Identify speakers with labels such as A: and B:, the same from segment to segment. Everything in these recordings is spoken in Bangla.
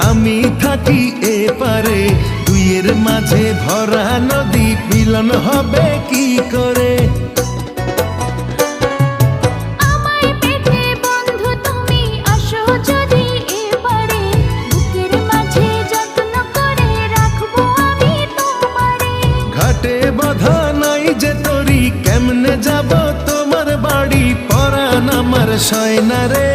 A: আমি থাকি এপারে দুইয়ের মাঝে ভরা নদী মিলন হবে কি করে? বাধা নাই যে তরি কেমনে যাব তোমার বাড়ি? আমার সয়না রে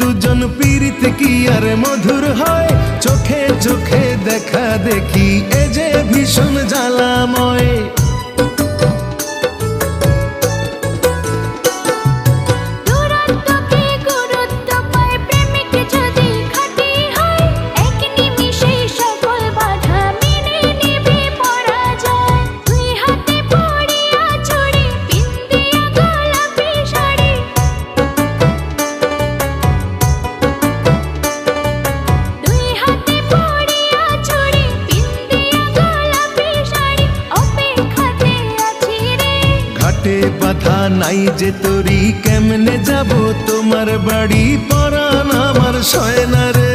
A: দুজন পীড়িত কি আর মধুর হয়? চোখে চোখে দেখা দেখি এ যে ভীষণ জ্বালাময়। নাই যে তোরি কেমনে যাব? তোমার বাড়ি পরান আমার শয়না রে।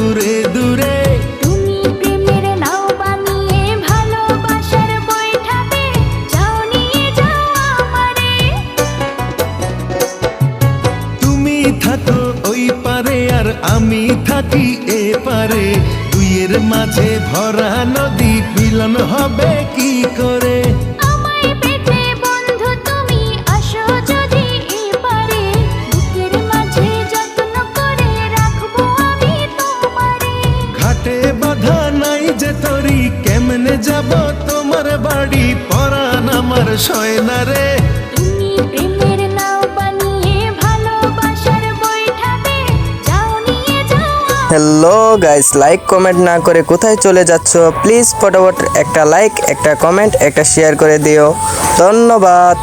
A: থাকো ওই পারে আর আমি থাকি এ পারে। দুইয়ের মাঝে ভরা নদী মিলন হবে কি করে? কেমনে যাব তোমার বাড়ি? পরান আমার সয়না রে।
B: হ্যালো গাইস লাইক কমেন্ট না করে কোথায় চলে যাচ্ছ? প্লিজ ফটোফট একটা লাইক একটা কমেন্ট একটা শেয়ার করে দিও। ধন্যবাদ।